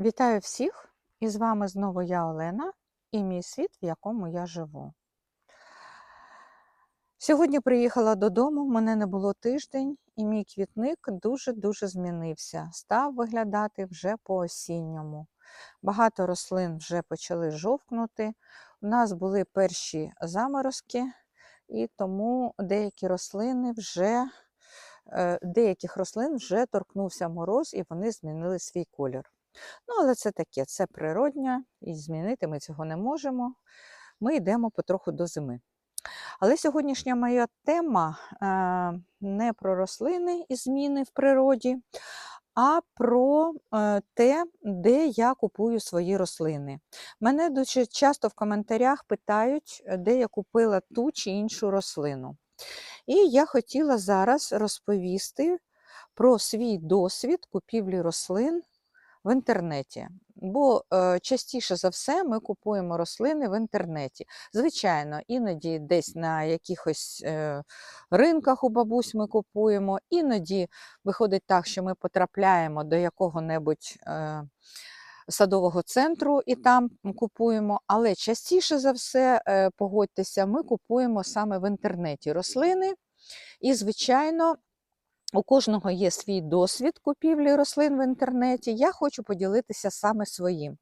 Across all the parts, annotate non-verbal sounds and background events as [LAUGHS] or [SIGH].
Вітаю всіх! І з вами знову я Олена і мій світ, в якому я живу. Сьогодні приїхала додому, мене не було тиждень, і мій квітник дуже-дуже змінився. Став виглядати вже по-осінньому. Багато рослин вже почали жовкнути. У нас були перші заморозки, і тому деякі рослини вже, е, деяких рослин вже торкнувся мороз, і вони змінили свій колір. Ну, але це таке, це природня, і змінити ми цього не можемо. Ми йдемо потроху до зими. Але сьогоднішня моя тема е, не про рослини і зміни в природі, а про е, те, де я купую свої рослини. Мене дуже часто в коментарях питають, де я купила ту чи іншу рослину. І я хотіла зараз розповісти про свій досвід купівлі рослин в інтернеті. Бо е, частіше за все ми купуємо рослини в інтернеті. Звичайно, іноді десь на якихось е, ринках у бабусь ми купуємо, іноді виходить так, що ми потрапляємо до якого-небудь е, садового центру і там купуємо. Але частіше за все, погодьтеся, ми купуємо саме в інтернеті рослини. І, звичайно, у кожного є свій досвід купівлі рослин в інтернеті. Я хочу поділитися саме своїм.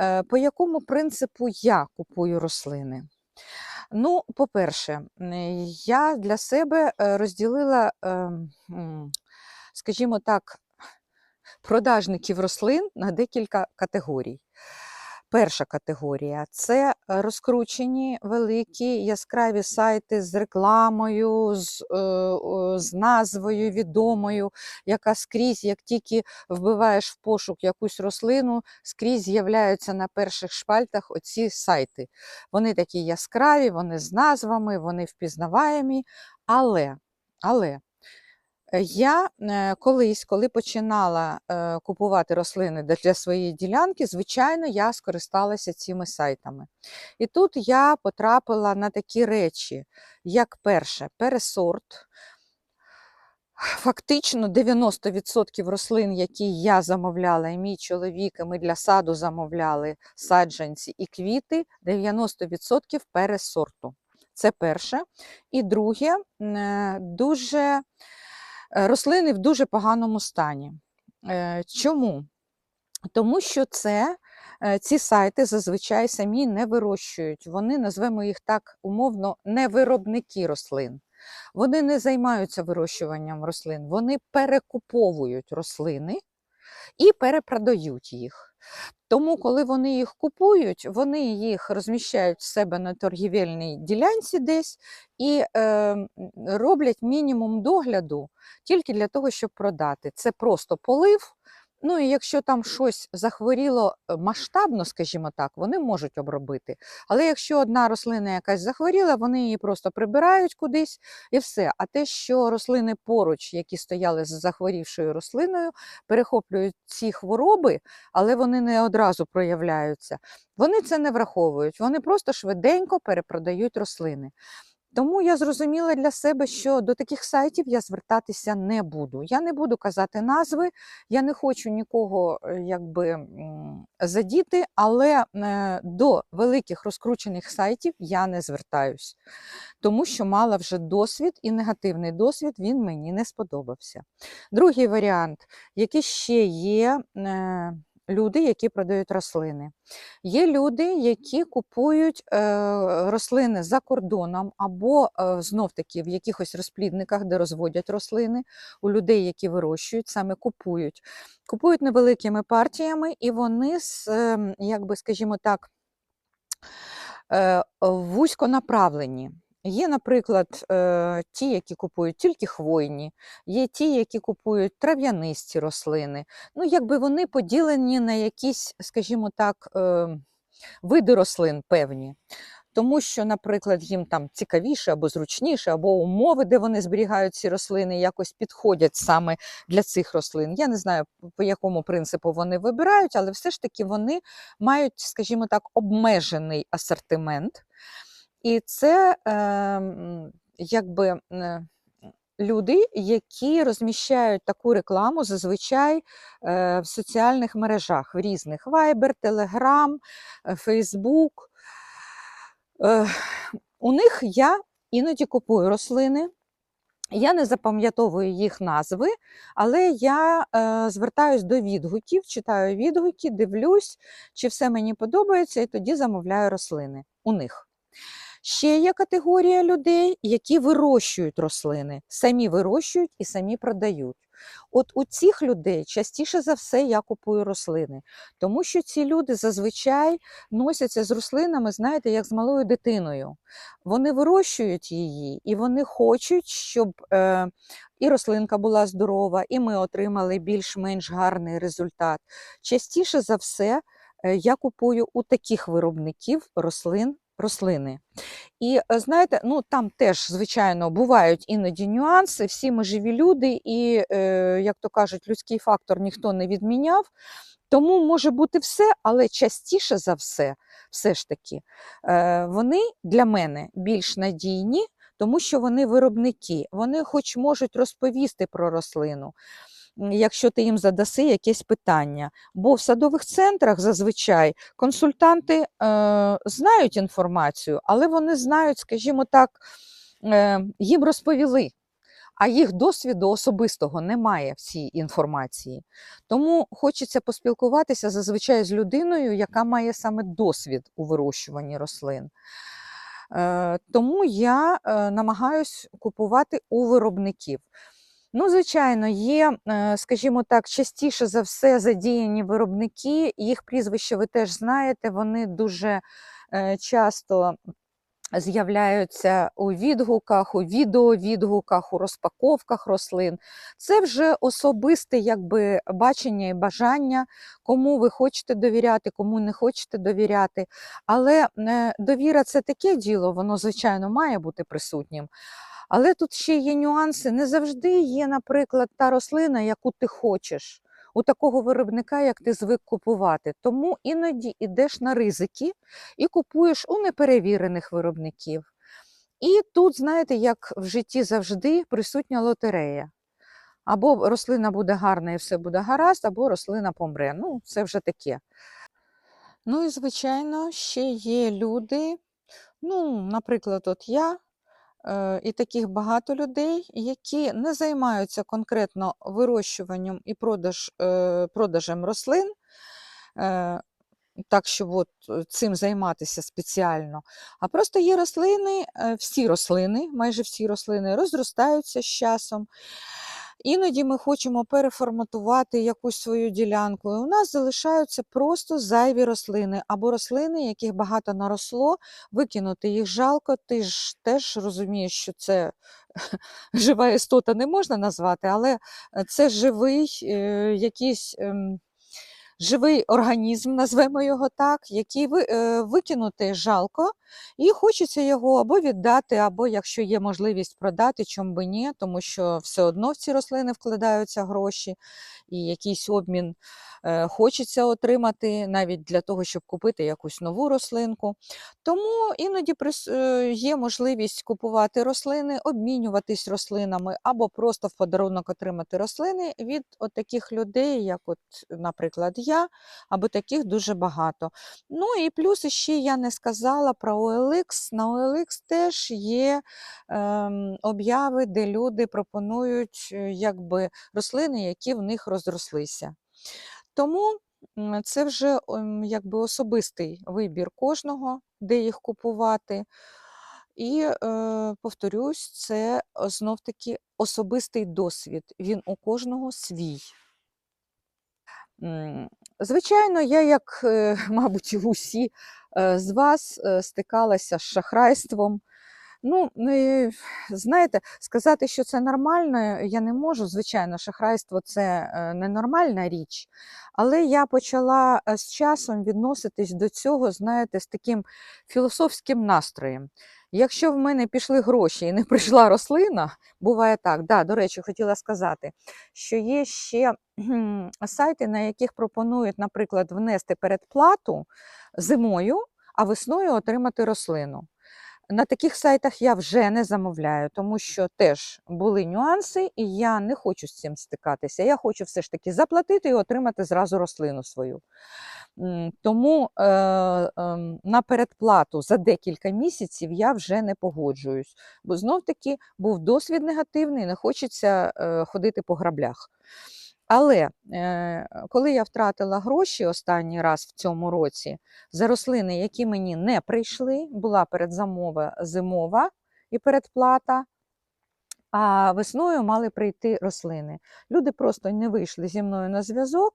Е, По якому принципу я купую рослини? Ну, по-перше, я для себе е, розділила, ем, скажімо так, продажників рослин на декілька категорій. Перша категорія це розкручені великі яскраві сайти з рекламою, з, е, з назвою відомою, яка скрізь, як тільки вбиваєш в пошук якусь рослину, скрізь з'являються на перших шпальтах оці сайти. Вони такі яскраві, вони з назвами, вони впізнаваємі. Але, але Е, Я е, колись, коли починала е, купувати рослини для- своєї ділянки, звичайно, я скористалася цими сайтами. І тут я потрапила на такі речі, як перше, пересорт. Фактично 90% рослин, які я замовляла, і мій чоловік, і ми для саду замовляли саджанці і квіти, 90% пересорту. Це перше. І друге, е, дуже рослини в дуже поганому стані. Е, Чому? Тому що це, е, ці сайти зазвичай самі не вирощують. Вони, назвемо їх так умовно, не виробники рослин. Вони не займаються вирощуванням рослин, вони перекуповують рослини і перепродають їх. Тому, коли вони їх купують, вони їх розміщають в себе на торгівельній ділянці десь і е, роблять мінімум догляду тільки для того, щоб продати. Це просто полив. Ну і якщо там щось захворіло е, масштабно, скажімо так, вони можуть обробити. Але якщо одна рослина якась захворіла, вони її просто прибирають кудись і все. А те, що рослини поруч, які стояли з захворівшою рослиною, перехоплюють ці хвороби, але вони не одразу проявляються, вони це не враховують. Вони просто швиденько перепродають рослини. Тому я зрозуміла для себе, що до таких сайтів я звертатися не буду. Я не буду казати назви, я не хочу нікого е, якби задіти, але е, до великих розкручених сайтів я не звертаюсь, тому що мала вже досвід і негативний досвід він мені не сподобався. Другий варіант, який ще є. Люди, які продають рослини. Є люди, які купують е, рослини за кордоном, або е, знов-таки в якихось розплідниках, де розводять рослини, у людей, які вирощують, саме купують. Купують невеликими партіями, і вони, з, е, як би, скажімо так, е, вузьконаправлені. Є, наприклад, е, ті, які купують тільки хвойні, є ті, які купують трав'янисті рослини. Ну, якби вони поділені на якісь, скажімо так, е, види рослин певні. Тому що, наприклад, їм там цікавіше або зручніше, або умови, де вони зберігають ці рослини, якось підходять саме для цих рослин. Я не знаю, по якому принципу вони вибирають, але все ж таки вони мають, скажімо так, обмежений асортимент. І це е, якби люди, які розміщають таку рекламу зазвичай е, в соціальних мережах, в різних Viber, Telegram, Facebook. У них я іноді купую рослини. Я не запам'ятовую їх назви, але я е, звертаюсь до відгуків, читаю відгуки, дивлюсь, чи все мені подобається, і тоді замовляю рослини у них. Ще є категорія людей, які вирощують рослини, самі вирощують і самі продають. От у цих людей частіше за все я купую рослини, тому що ці люди зазвичай носяться з рослинами, знаєте, як з малою дитиною. Вони вирощують її і вони хочуть, щоб е, і рослинка була здорова, і ми отримали більш-менш гарний результат. Частіше за все е, я купую у таких виробників рослин рослини. І е, знаєте, ну там теж, звичайно, бувають іноді нюанси, всі ми живі люди, і, е, як то кажуть, людський фактор ніхто не відміняв. Тому може бути все, але частіше за все, все ж таки, е, вони для мене більш надійні, тому що вони виробники, вони хоч можуть розповісти про рослину. Якщо ти їм задаси якесь питання. Бо в садових центрах зазвичай консультанти е, знають інформацію, але вони знають, скажімо так, е, їм розповіли, а їх досвіду особистого немає в цій інформації. Тому хочеться поспілкуватися зазвичай з людиною, яка має саме досвід у вирощуванні рослин. Е, Тому я е, намагаюсь купувати у виробників. Ну, звичайно, є, е, скажімо так, частіше за все задіяні виробники, їх прізвище ви теж знаєте, вони дуже е, часто з'являються у відгуках, у відеовідгуках, у розпаковках рослин. Це вже особисте якби, бачення і бажання, кому ви хочете довіряти, кому не хочете довіряти. Але е, довіра це таке діло, воно, звичайно, має бути присутнім. Але тут ще є нюанси. Не завжди є, наприклад, та рослина, яку ти хочеш. У такого виробника, як ти звик купувати. Тому іноді йдеш на ризики і купуєш у неперевірених виробників. І тут, знаєте, як в житті завжди присутня лотерея. Або рослина буде гарна і все буде гаразд, або рослина помре. Ну, це вже таке. Ну і, звичайно, ще є люди, ну, наприклад, от я, і таких багато людей, які не займаються конкретно вирощуванням і продаж, е, продажем рослин, е, так, щоб от е, цим займатися спеціально. А просто є рослини, е, всі рослини, майже всі рослини розростаються з часом. Іноді ми хочемо переформатувати якусь свою ділянку, і у нас залишаються просто зайві рослини або рослини, яких багато наросло, викинути їх жалко. Ти ж теж розумієш, що це [LAUGHS] жива істота не можна назвати, але е, це живий е, якийсь. Живий організм, назвемо його так, який е, викинути жалко, і хочеться його або віддати, або, якщо є можливість продати, чому би ні, тому що все одно в ці рослини вкладаються гроші, і якийсь обмін е, хочеться отримати навіть для того, щоб купити якусь нову рослинку. Тому іноді е, є можливість купувати рослини, обмінюватись рослинами, або просто в подарунок отримати рослини від от таких людей, як, от, наприклад, я, або таких дуже багато. Ну і плюс ще я не сказала про OLX. На OLX теж є ем, обяви, де люди пропонують е, якби, рослини, які в них розрослися. Тому це вже ем, якби особистий вибір кожного, де їх купувати. І е, повторюсь, це знов таки особистий досвід. Він у кожного свій. Звичайно, я, як, е, [LAUGHS] мабуть, усі е, з вас е, стикалася з шахрайством. Ну, е, знаєте, сказати, що це нормально, я не можу. Звичайно, шахрайство це ненормальна річ. Але я почала з часом відноситись до цього, знаєте, з таким філософським настроєм. Якщо в мене пішли гроші і не прийшла рослина, буває так. Да, до речі, хотіла сказати, що є ще сайти, на яких пропонують, наприклад, внести передплату зимою, а весною отримати рослину. На таких сайтах я вже не замовляю, тому що теж були нюанси, і я не хочу з цим стикатися. Я хочу все ж таки заплатити і отримати зразу рослину свою. Тому е, ем, на передплату за декілька місяців я вже не погоджуюсь, бо знов таки був досвід негативний, не хочеться е, ходити по граблях. Але е, коли я втратила гроші останній раз в цьому році за рослини, які мені не прийшли, була передзамова зимова і передплата. А весною мали прийти рослини. Люди просто не вийшли зі мною на зв'язок,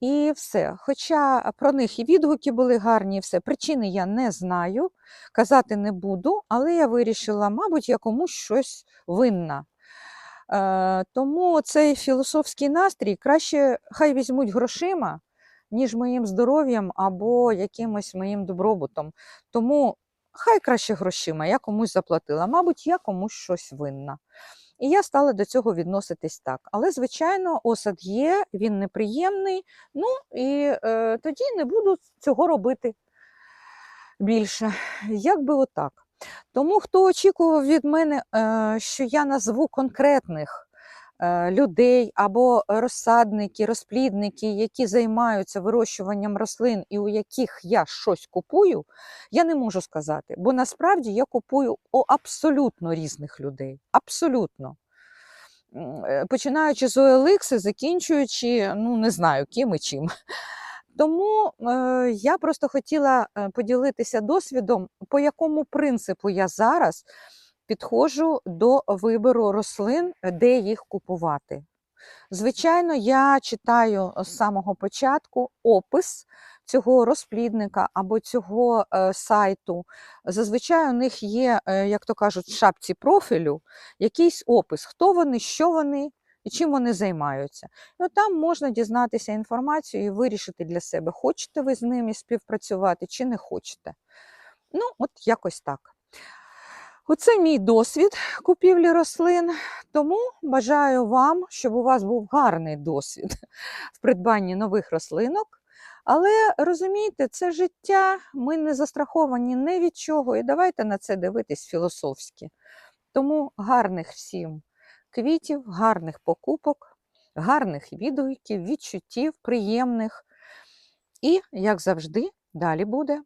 і все. Хоча про них і відгуки були гарні, і все. Причини я не знаю, казати не буду, але я вирішила, мабуть, я комусь щось винна. Е, тому цей філософський настрій краще хай візьмуть грошима, ніж моїм здоров'ям або якимось моїм добробутом. Тому хай краще грошима, я комусь заплатила. Мабуть, я комусь щось винна. І я стала до цього відноситись так. Але, звичайно, осад є, він неприємний. Ну і е, тоді не буду цього робити більше. Як би отак. Тому хто очікував від мене, е, що я назву конкретних е, людей або розсадники, розплідники, які займаються вирощуванням рослин і у яких я щось купую, я не можу сказати. Бо насправді я купую у абсолютно різних людей. Абсолютно. Е, Починаючи з OLX, закінчуючи, ну не знаю, ким і чим. Тому е, я просто хотіла е, поділитися досвідом, по якому принципу я зараз підходжу до вибору рослин, де їх купувати. Звичайно, я читаю з самого початку опис цього розплідника або цього е, сайту. Зазвичай у них є, е, як то кажуть, в шапці профілю якийсь опис, хто вони, що вони і чим вони займаються. Ну, там можна дізнатися інформацію і вирішити для себе, хочете ви з ними співпрацювати чи не хочете. Ну, от якось так. Оце мій досвід купівлі рослин. Тому бажаю вам, щоб у вас був гарний досвід [LAUGHS] в придбанні нових рослинок. Але розумієте, це життя, ми не застраховані ні від чого, і давайте на це дивитись філософськи. Тому гарних всім квітів, гарних покупок, гарних відгуків, відчуттів, приємних. І, як завжди, далі буде.